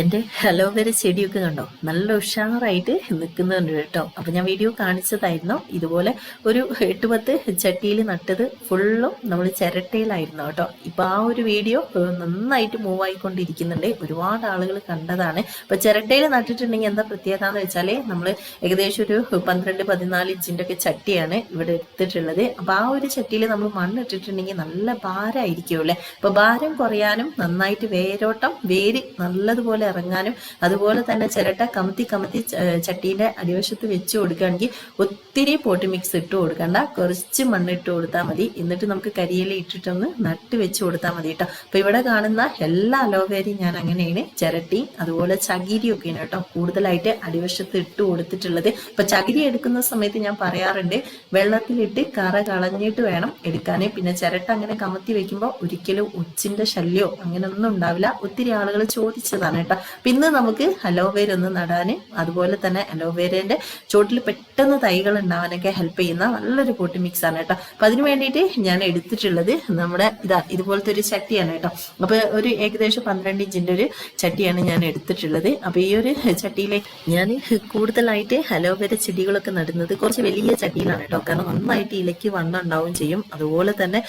എന്റെ അലോവേര ചെടിയൊക്കെ കണ്ടോ? നല്ല ഉഷാറായിട്ട് നിൽക്കുന്നുണ്ട് കേട്ടോ. അപ്പം ഞാൻ വീഡിയോ കാണിച്ചതായിരുന്നു. ഇതുപോലെ ഒരു എട്ട് പത്ത് ചട്ടിയിൽ നട്ടത് ഫുള്ളും നമ്മൾ ചിരട്ടയിലായിരുന്നു കേട്ടോ. ഇപ്പം ആ ഒരു വീഡിയോ നന്നായിട്ട് മൂവ് ആയിക്കൊണ്ടിരിക്കുന്നുണ്ട്. ഒരുപാട് ആളുകൾ കണ്ടതാണ്. അപ്പം ചിരട്ടയിൽ നട്ടിട്ടുണ്ടെങ്കിൽ എന്താ പ്രത്യേകത എന്ന് വെച്ചാൽ നമ്മൾ ഏകദേശം ഒരു പന്ത്രണ്ട് പതിനാല് ഇഞ്ചിന്റെ ഒക്കെ ചട്ടിയാണ് ഇവിടെ എടുത്തിട്ടുള്ളത്. അപ്പം ആ ഒരു ചട്ടിയിൽ നമ്മൾ മണ്ണിട്ടിട്ടുണ്ടെങ്കിൽ നല്ല ഭാരമായിരിക്കുമല്ലേ അപ്പോൾ അപ്പം ഭാരം കുറയാനും നന്നായിട്ട് വേരോട്ടം വേര് നല്ലതുപോലെ ഇറങ്ങാനും അതുപോലെ തന്നെ ചിരട്ട കമത്തി കമത്തി ചട്ടീന്റെ അടിവശത്ത് വെച്ച് കൊടുക്കുകയാണെങ്കിൽ ഒത്തിരി പോട്ടി മിക്സ് ഇട്ട് കൊടുക്കണ്ട. കുറച്ച് മണ്ണ് ഇട്ട് കൊടുത്താൽ മതി. എന്നിട്ട് നമുക്ക് കരിയില ഇട്ടിട്ടൊന്ന് നട്ട് വെച്ച് കൊടുത്താൽ മതി കേട്ടോ. അപ്പോൾ ഇവിടെ കാണുന്ന എല്ലാ അലോവേരയും ഞാൻ അങ്ങനെയാണ്. ചിരട്ടി അതുപോലെ ചകിരിയൊക്കെയാണ് കേട്ടോ കൂടുതലായിട്ട് അടിവശത്ത് ഇട്ട് കൊടുത്തിട്ടുള്ളത്. ഇപ്പൊ ചകിരി എടുക്കുന്ന സമയത്ത് ഞാൻ പറയാറുണ്ട് വെള്ളത്തിലിട്ട് കറ കളഞ്ഞിട്ട് വേണം എടുക്കാനേ. പിന്നെ ചിരട്ട അങ്ങനെ കമത്തി വെക്കുമ്പോൾ ഒരിക്കലും ഉച്ചിന്റെ ശല്യമോ അങ്ങനെ ഒന്നും ഉണ്ടാവില്ല. ഒത്തിരി ആളുകൾ ചോദിച്ചതാണ് കേട്ടോ. ഇന്ന് നമുക്ക് അലോവേര ഒന്ന് നടാന് അതുപോലെ തന്നെ അലോവേരന്റെ ചോട്ടിൽ പെട്ടെന്ന് തൈകൾ ഉണ്ടാവാനൊക്കെ ഹെൽപ്പ് ചെയ്യുന്ന നല്ലൊരു കൂട്ടി മിക്സ് ആണ് കേട്ടോ. അപ്പൊ അതിന് വേണ്ടിയിട്ട് ഞാൻ എടുത്തിട്ടുള്ളത് നമ്മുടെ ഇതാ ഇതുപോലത്തെ ഒരു ചട്ടിയാണ് കേട്ടോ. അപ്പൊ ഒരു ഏകദേശം പന്ത്രണ്ട് ഇഞ്ചിന്റെ ഒരു ചട്ടിയാണ് ഞാൻ എടുത്തിട്ടുള്ളത്. അപ്പൊ ഈ ഒരു ചട്ടിയിലെ ഞാൻ കൂടുതലായിട്ട് അലോവേര ചെടികളൊക്കെ നടുന്നത് കുറച്ച് വലിയ ചട്ടിയിലാണ് കേട്ടോ. കാരണം നന്നായിട്ട് ഇലയ്ക്ക് വണ്ണം ഉണ്ടാവും ചെയ്യും. അതുപോലെ തന്നെ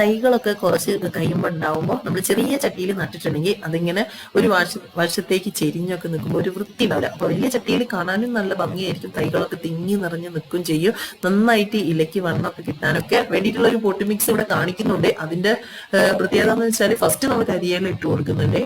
തൈകളൊക്കെ കുറച്ച് കഴിയുമ്പോൾ ഉണ്ടാവുമ്പോൾ നമ്മൾ ചെറിയ ചട്ടിയിൽ നട്ടിട്ടുണ്ടെങ്കിൽ അതിങ്ങനെ ഒരു വർഷ വർഷത്തേക്ക് ചെരിഞ്ഞൊക്കെ നിൽക്കുമ്പോൾ ഒരു വൃത്തി ഉണ്ടാവില്ല അപ്പൊ വലിയ ചട്ടിയിൽ കാണാനും നല്ല ഭംഗിയായിരിക്കും. തൈകളൊക്കെ തിങ്ങി നിറഞ്ഞ് നിൽക്കും ചെയ്യും. നന്നായിട്ട് ഇലയ്ക്ക് വണ്ണമൊക്കെ കിട്ടാനൊക്കെ വേണ്ടിയിട്ടുള്ള ഒരു പൊട്ടി മിക്സ് ഇവിടെ കാണിക്കുന്നുണ്ട്. അതിന്റെ പ്രത്യേകത എന്ന് വെച്ചാൽ ഫസ്റ്റ് നമ്മൾ കരിയേല ഇട്ട് കൊടുക്കുന്നുണ്ട്.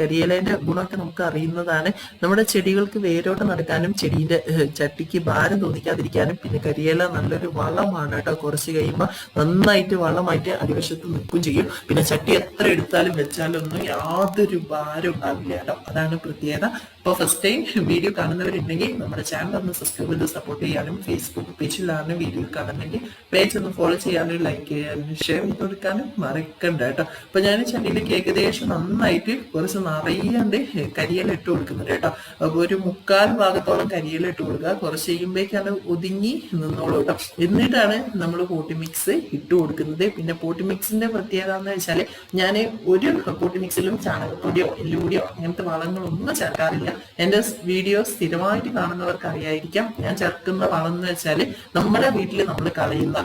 കരിയേലേന്റെ ഗുണമൊക്കെ നമുക്ക് അറിയുന്നതാണ്. നമ്മുടെ ചെടികൾക്ക് വേരോട്ട് നടക്കാനും ചെടിയുടെ ചട്ടിക്ക് ഭാരം തോന്നിക്കാതിരിക്കാനും പിന്നെ കരിയേല നല്ലൊരു വളമാണ് കേട്ടോ. കുറച്ച് കഴിയുമ്പോൾ നന്നായിട്ട് വളമായിട്ട് അടിവശത്ത് നിൽക്കും ചെയ്യും. പിന്നെ ചട്ടി എത്ര എടുത്താലും വെച്ചാലൊന്നും യാതൊരു ഭാരം ഉണ്ടാവില്ല കേട്ടോ. അതാണ് പ്രത്യേകത. അപ്പോൾ ഫസ്റ്റ് ടൈം വീഡിയോ കാണുന്നവരുണ്ടെങ്കിൽ നമ്മുടെ ചാനൽ ഒന്ന് സബ്സ്ക്രൈബ് ചെയ്ത് സപ്പോർട്ട് ചെയ്യാനും ഫേസ്ബുക്ക് പേജിലാണ് വീഡിയോ കാണുന്നെങ്കിൽ പേജ് ഒന്ന് ഫോളോ ചെയ്യാനും ലൈക്ക് ചെയ്യാനും ഷെയർ ചെയ്ത് കൊടുക്കാനും മറക്കണ്ട കേട്ടോ. അപ്പോൾ ഞാൻ ചെടിയിലേക്ക് ഏകദേശം നന്നായിട്ട് കുറച്ച് നിറയാണ്ട് കരിയില ഇട്ട് കൊടുക്കുന്നുണ്ട് കേട്ടോ. അപ്പൊ ഒരു മുക്കാൽ ഭാഗത്തോളം കരിയില ഇട്ട് കൊടുക്കുക. കുറച്ച് ചെയ്യുമ്പോഴേക്കാണ് ഒതുങ്ങി നിന്നോളൂ കേട്ടോ. എന്നിട്ടാണ് നമ്മൾ പോട്ടി മിക്സ് ഇട്ട് കൊടുക്കുന്നത്. പിന്നെ പോട്ടി മിക്സിന്റെ പ്രത്യേകത എന്ന് വെച്ചാൽ ഞാൻ ഒരു പോട്ടി മിക്സിലും ചാണകപ്പൊടിയോ എല്ലുപൊടിയോ അങ്ങനത്തെ വളങ്ങളൊന്നും ചേർക്കാറില്ല. എന്റെ വീഡിയോ സ്ഥിരമായിട്ട് കാണുന്നവർക്ക് അറിയായിരിക്കാം. ഞാൻ ചേർക്കുന്ന വളം എന്ന് വെച്ചാൽ നമ്മുടെ വീട്ടിൽ നമ്മൾ കളയുന്ന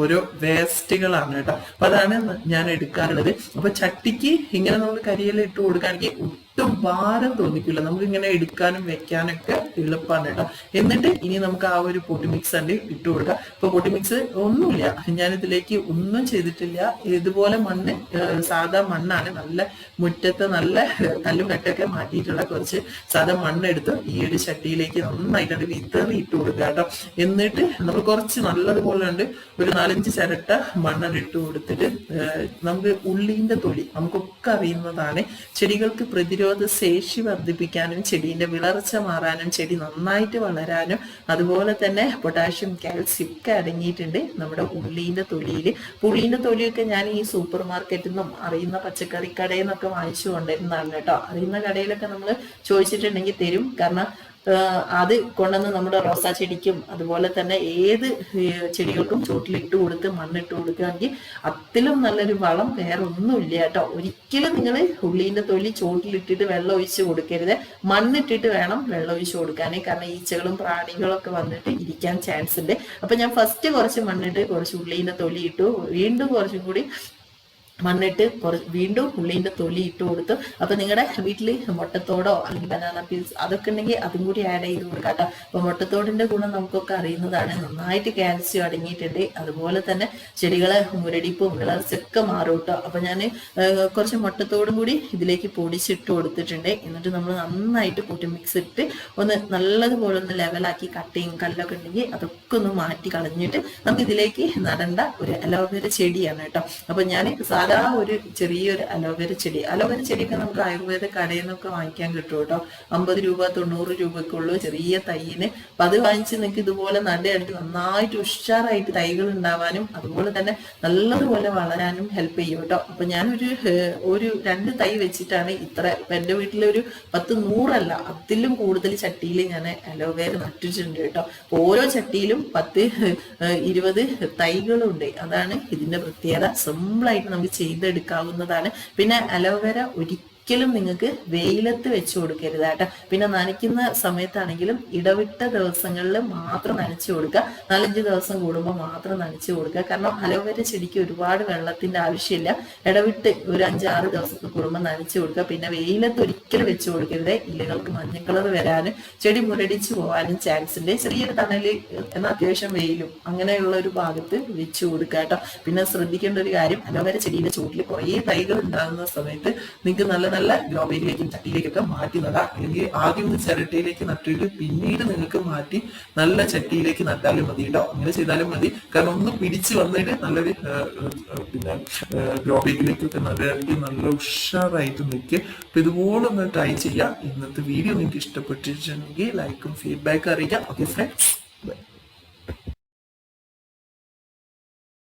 ഓരോ വേസ്റ്റുകളാണ് കേട്ടോ. അപ്പൊ അതാണ് ഞാൻ എടുക്കാറുള്ളത്. അപ്പൊ ചട്ടിക്ക് ഇങ്ങനെ നമ്മൾ കരിയില ഇട്ട് കൊടുക്കുകയാണെങ്കിൽ ഒട്ടും ഭാരം തോന്നിക്കില്ല. നമുക്ക് ഇങ്ങനെ എടുക്കാനും വെക്കാനൊക്കെ എളുപ്പമാണ് കേട്ടോ എന്നിട്ട് ഇനി നമുക്ക് ആ ഒരു പൊട്ടി മിക്സ് ഉണ്ട് ഇട്ട് കൊടുക്കാം. ഇപ്പൊ പൊട്ടി മിക്സ് ഒന്നുമില്ല. ഞാനിതിലേക്ക് ഒന്നും ചെയ്തിട്ടില്ല. ഇതുപോലെ മണ്ണ് സാധാ മണ്ണാണ്. നല്ല മുറ്റത്ത് നല്ല കല്ലും കട്ടൊക്കെ മാറ്റിയിട്ടുള്ള കുറച്ച് സാധാ മണ്ണെടുത്ത് ഈ ഒരു ചട്ടിയിലേക്ക് നന്നായിട്ട് വിത്തറി ഇട്ട് കൊടുക്കുക കേട്ടോ എന്നിട്ട് നമ്മൾ കുറച്ച് നല്ലതുപോലെ ഉണ്ട് ഒരു നാലഞ്ച് ചിരട്ട മണ്ണെണ്ണ ഇട്ട് കൊടുത്തിട്ട് നമുക്ക് ഉള്ളിന്റെ തൊലി നമുക്കൊക്കെ അറിയുന്നതാണ്. ചെടികൾക്ക് പ്രതിരോധ ശേഷി വർദ്ധിപ്പിക്കാനും ചെടീന്റെ വിളർച്ച മാറാനും ചെടി നന്നായിട്ട് വളരാനും അതുപോലെ തന്നെ പൊട്ടാഷ്യം കാൽസ്യം ഒക്കെ അടങ്ങിയിട്ടുണ്ട് നമ്മുടെ ഉള്ളീന്റെ തൊലിയിൽ പുള്ളീന്റെ തൊലിയൊക്കെ ഞാൻ ഈ സൂപ്പർ മാർക്കറ്റിൽ നിന്നും അറിയുന്ന പച്ചക്കറി കടയിൽ നിന്നൊക്കെ വാങ്ങിച്ചു കൊണ്ടിരുന്നതാണ് കേട്ടോ. അറിയുന്ന കടയിലൊക്കെ നമ്മൾ ചോദിച്ചിട്ടുണ്ടെങ്കിൽ തരും. കാരണം അത് കൊണ്ടുവന്ന് നമ്മുടെ റോസാ ചെടിക്കും അതുപോലെ തന്നെ ഏത് ചെടികൾക്കും ചോട്ടിലിട്ട് കൊടുത്ത് മണ്ണിട്ട് കൊടുക്കുകയാണെങ്കിൽ അതിലും നല്ലൊരു വളം വേറെ ഒന്നുമില്ല കേട്ടോ. ഒരിക്കലും നിങ്ങൾ ഉള്ളീന്റെ തൊലി ചോട്ടിലിട്ടിട്ട് വെള്ളം ഒഴിച്ച് കൊടുക്കരുത്. മണ്ണിട്ടിട്ട് വേണം വെള്ളം ഒഴിച്ച് കൊടുക്കാനേ. കാരണം ഈച്ചകളും പ്രാണികളും ഒക്കെ വന്നിട്ട് ഇരിക്കാൻ ചാൻസ് ഉണ്ട്. അപ്പൊ ഞാൻ ഫസ്റ്റ് കുറച്ച് മണ്ണിട്ട് കുറച്ച് ഉള്ളീന്റെ തൊലി ഇട്ടു. വീണ്ടും കുറച്ചും കൂടി മണ്ണിട്ട് കുറച്ച് വീണ്ടും ഉള്ളിന്റെ തൊലി ഇട്ട് കൊടുത്തു അപ്പൊ നിങ്ങളുടെ വീട്ടിൽ മുട്ടത്തോടോ അല്ലെങ്കിൽ ബനാന പീസ് അതൊക്കെ ഉണ്ടെങ്കിൽ അതും കൂടി ആഡ് ചെയ്ത് കൊടുക്കാം കേട്ടോ അപ്പൊ മുട്ടത്തോടിന്റെ ഗുണം നമുക്കൊക്കെ അറിയുന്നതാണ്. നന്നായിട്ട് കാൽസ്യം അടങ്ങിയിട്ടുണ്ട്. അതുപോലെ തന്നെ ചെടികളെ മുരടിപ്പും വിളർച്ചൊക്കെ മാറും കേട്ടോ അപ്പൊ ഞാൻ കുറച്ച് മുട്ടത്തോടും കൂടി ഇതിലേക്ക് പൊടിച്ചിട്ട് കൊടുത്തിട്ടുണ്ട്. എന്നിട്ട് നമ്മൾ നന്നായിട്ട് കൂട്ടി മിക്സ് ഇട്ട് ഒന്ന് നല്ലതുപോലെ ഒന്ന് ലെവലാക്കി കട്ടയും കല്ലൊക്കെ ഉണ്ടെങ്കിൽ അതൊക്കെ ഒന്ന് മാറ്റി കളഞ്ഞിട്ട് നമുക്ക് ഇതിലേക്ക് നടണ്ട ഒരു അലോവേര ചെടിയാണ് കേട്ടോ അപ്പൊ ഞാൻ സാധാ ഒരു ചെറിയൊരു അലോവേര ചെടി അലോവേര ചെടിയൊക്കെ നമുക്ക് ആയുർവേദ കടയിൽ നിന്നൊക്കെ വാങ്ങിക്കാൻ കിട്ടും കേട്ടോ. അമ്പത് രൂപ തൊണ്ണൂറ് രൂപക്കുള്ള ചെറിയ തൈയിന്. അപ്പൊ അത് വാങ്ങിച്ച് നിങ്ങൾക്ക് ഇതുപോലെ നടയായിട്ട് നന്നായിട്ട് ഉഷാറായിട്ട് തൈകൾ ഉണ്ടാവാനും അതുപോലെ തന്നെ നല്ലതുപോലെ വളരാനും ഹെൽപ്പ് ചെയ്യും കേട്ടോ. അപ്പൊ ഞാനൊരു ഒരു രണ്ട് തൈ വെച്ചിട്ടാണ് ഇത്ര എന്റെ വീട്ടിലൊരു പത്ത് നൂറല്ല അതിലും കൂടുതൽ ചട്ടിയിൽ ഞാൻ അലോവേര നട്ടിട്ടുണ്ട് കേട്ടോ. ഓരോ ചട്ടിയിലും പത്ത് ഇരുപത് തൈകളുണ്ട്. അതാണ് ഇതിന്റെ പ്രത്യേകത. സിമ്പിളായിട്ട് നമുക്ക് ചെയ്തെടുക്കാവുന്നതാണ്. പിന്നെ അലോവേര ഒരിക്കലും ഒരിക്കലും നിങ്ങൾക്ക് വെയിലത്ത് വെച്ച് കൊടുക്കരുത് കേട്ടോ. പിന്നെ നനയ്ക്കുന്ന സമയത്താണെങ്കിലും ഇടവിട്ട ദിവസങ്ങളിൽ മാത്രം നനച്ചു കൊടുക്കുക. നാലഞ്ച് ദിവസം കൂടുമ്പോൾ മാത്രം നനച്ചു കൊടുക്കുക. കാരണം അലോവേര ചെടിക്ക് ഒരുപാട് വെള്ളത്തിന്റെ ആവശ്യമില്ല. ഇടവിട്ട് ഒരു അഞ്ചാറ് ദിവസത്തെ കൂടുമ്പോൾ നനച്ചു കൊടുക്കുക. പിന്നെ വെയിലത്ത് ഒരിക്കലും വെച്ച് കൊടുക്കരുത്. ഇലകൾക്ക് മഞ്ഞ കളർ വരാനും ചെടി മുരടിച്ചു പോകാനും ചാൻസ് ഉണ്ട്. ചെറിയൊരു തണൽ എന്നാൽ അത്യാവശ്യം വെയിലും അങ്ങനെയുള്ള ഒരു ഭാഗത്ത് വെച്ച് കൊടുക്കുക കേട്ടോ. പിന്നെ ശ്രദ്ധിക്കേണ്ട ഒരു കാര്യം അലോവേര ചെടിയുടെ ചൂട്ടിൽ കുറേ തൈകൾ ഉണ്ടാകുന്ന സമയത്ത് നിങ്ങൾക്ക് നല്ല നല്ല ഗ്രോബയിലേക്കും ചട്ടിയിലേക്കൊക്കെ മാറ്റി നടാം അല്ലെങ്കിൽ ആദ്യം ഒന്ന് ചിരട്ടയിലേക്ക് നട്ടിട്ട് പിന്നീട് നിങ്ങൾക്ക് മാറ്റി നല്ല ചട്ടിയിലേക്ക് നട്ടാലും മതി കേട്ടോ. അങ്ങനെ ചെയ്താലും മതി. കാരണം ഒന്ന് പിടിച്ചു വന്നിട്ട് നല്ലൊരു പിന്നെ ഗ്രോബയിലേക്കൊക്കെ നടുകയാണെങ്കിൽ നല്ല ഉഷാറായിട്ട് നിൽക്കുക അപ്പൊ ഇതുപോലെ ഒന്ന് ട്രൈ ചെയ്യാം. ഇന്നത്തെ വീഡിയോ നിങ്ങൾക്ക് ഇഷ്ടപ്പെട്ടിട്ടുണ്ടെങ്കിൽ ലൈക്കും ഫീഡ്ബാക്കും അറിയിക്കാം. Okay friends